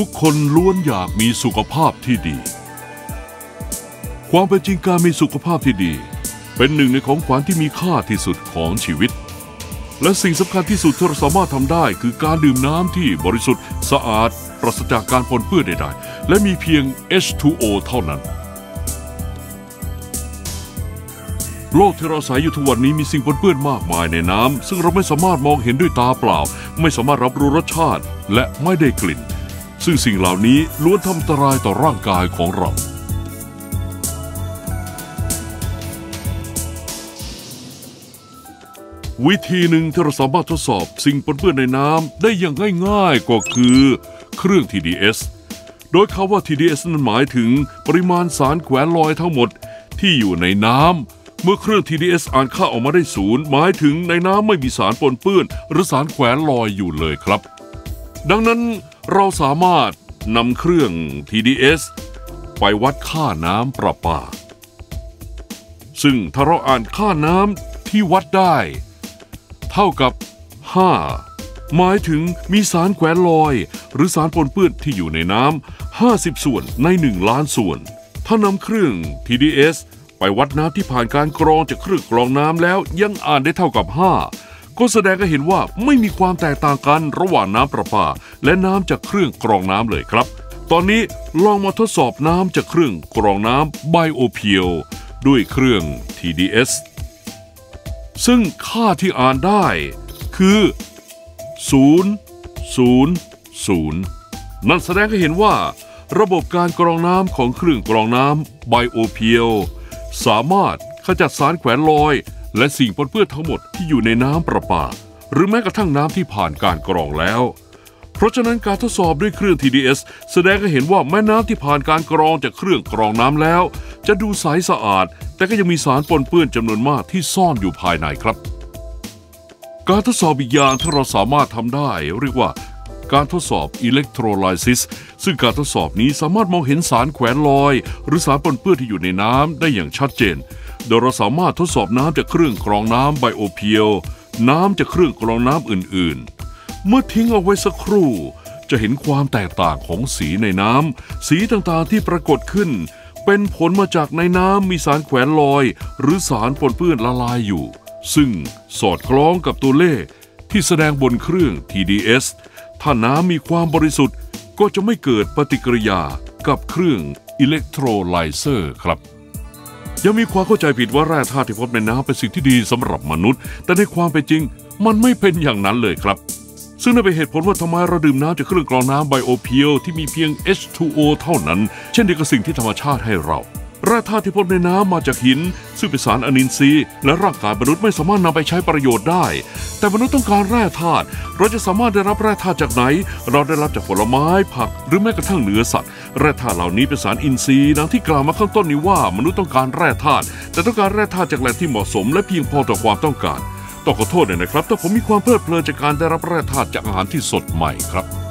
ทุกคนล้วนอยากมีสุขภาพที่ดี ความเป็นจริงการมีสุขภาพที่ดี เป็นหนึ่งในของขวัญที่มีค่าที่สุดของชีวิต และสิ่งสำคัญที่สุดที่เราสามารถทำได้คือการดื่มน้ำที่บริสุทธิ์สะอาด ปราศจากการปนเปื้อนใดๆ และมีเพียง H2O เท่านั้น โลกที่เราอาศัยอยู่ทุกวันนี้มีสิ่งปนเปื้อนมากมายในน้ำซึ่งเราไม่สามารถมองเห็นด้วยตาเปล่า ไม่สามารถรับรู้รสชาติ และไม่ได้กลิ่น ซึ่งสิ่งเหล่านี้ล้วนทำอันตรายต่อร่างกายของเรา วิธีหนึ่งที่เราสามารถทดสอบสิ่งปนเปื้อนในน้ำได้อย่างง่ายๆก็คือเครื่อง TDS โดยคาว่า TDS นั้นหมายถึงปริมาณสารแขวนลอยทั้งหมดที่อยู่ในน้ำ เมื่อเครื่อง TDS อ่านค่าออกมาได้ศูนย์หมายถึงในน้ำไม่มีสารปนเปื้อน หรือสารแขวนลอยอยู่เลยครับ ดังนั้น เราสามารถนำเครื่อง TDS ไปวัดค่าน้ำประปา ซึ่งถ้าเราอ่านค่าน้ำที่วัดได้ เท่ากับ 5 หมายถึงมีสารแขวนลอย หรือสารปนเปื้อนที่อยู่ในน้ำ50 ส่วนใน 1 ล้านส่วน ถ้านำเครื่อง TDS ไปวัดน้ำที่ผ่านการกรองจากเครื่องกรองน้ำแล้วยังอ่านได้เท่ากับ 5 ก็แสดงให้เห็นว่าไม่มีความแตกต่างกันระหว่างน้ำประปา และน้ำจากเครื่องกรองน้ำเลยครับ ตอนนี้ลองมาทดสอบน้ำจากเครื่องกรองน้ำไบโอเพียวด้วยเครื่อง TDS ซึ่งค่าที่อ่านได้คือ 0 0 0 นั่นแสดงให้เห็นว่า ระบบการกรองน้ำของเครื่องกรองน้ำไบโอเพียวสามารถขจัดสารแขวนลอยและสิ่งปนเปื้อนทั้งหมดที่อยู่ในน้ำประปา หรือแม้กระทั่งน้ำที่ผ่านการกรองแล้ว เพราะฉะนั้นการทดสอบด้วยเครื่อง TDS แสดงให้เห็นว่าแม่น้ำที่ผ่านการกรองจากเครื่องกรองน้ำแล้ว จะดูใสสะอาด แต่ก็ยังมีสารปนเปื้อนจำนวนมากที่ซ่อนอยู่ภายในครับ การทดสอบอีกอย่างที่เราสามารถทำได้ เรียกว่าการทดสอบอิเล็กโทรไลซิสซึ่งการทดสอบนี้สามารถมองเห็นสารแขวนลอย หรือสารปนเปื้อนที่อยู่ในน้ำได้อย่างชัดเจน โดยเราสามารถทดสอบน้ำจากเครื่องกรองน้ำไบโอเพียว น้ำจากเครื่องกรองน้ำอื่นๆ เมื่อทิ้งเอาไว้สักครู่ จะเห็นความแตกต่างของสีในน้ำ สีต่างๆที่ปรากฏขึ้น เป็นผลมาจากในน้ำมีสารแขวนลอย หรือสารปนเปื้อนละลายอยู่ ซึ่งสอดคล้องกับตัวเลขที่แสดงบนเครื่อง TDS ถ้าน้ำมีความบริสุทธิ์ก็จะไม่เกิดปฏิกิริยากับเครื่องอิเล็กโทรไลเซอร์ครับ ยังมีความเข้าใจผิดว่าแร่ธาตุที่พบในน้ำเป็นสิ่งที่ดีสำหรับมนุษย์ แต่ในความเป็นจริง มันไม่เป็นอย่างนั้นเลยครับ ซึ่งนั่นเป็นเหตุผลว่าทำไมเราดื่มน้ำจากเครื่องกรองน้ำไบโอเพียวที่มีเพียง H2O เท่านั้น เช่นเดียวกับสิ่งที่ธรรมชาติให้เรา แร่ธาตุที่พบในน้ำมาจากหิน ซึ่งเป็นสารอนินทรีย์ และร่างกายมนุษย์ไม่สามารถนำไปใช้ประโยชน์ได้ แต่มนุษย์ต้องการแร่ธาตุเราจะสามารถได้รับแร่ธาตุจากไหน เราได้รับจากผลไม้ผัก หรือแม้กระทั่งเนื้อสัตว์แร่ธาตุเหล่านี้เป็นสารอินทรีย์ดังที่กล่าวมาข้างต้นนี้ว่ามนุษย์ต้องการแร่ธาตุแต่ต้องการแร่ธาตุจากแหล่งที่เหมาะสม และเพียงพอต่อความต้องการต้องขอโทษเลยนะครับแต่ผมมีความเพลิดเพลินจากการได้รับแร่ธาตุจากอาหารที่สดใหม่ครับ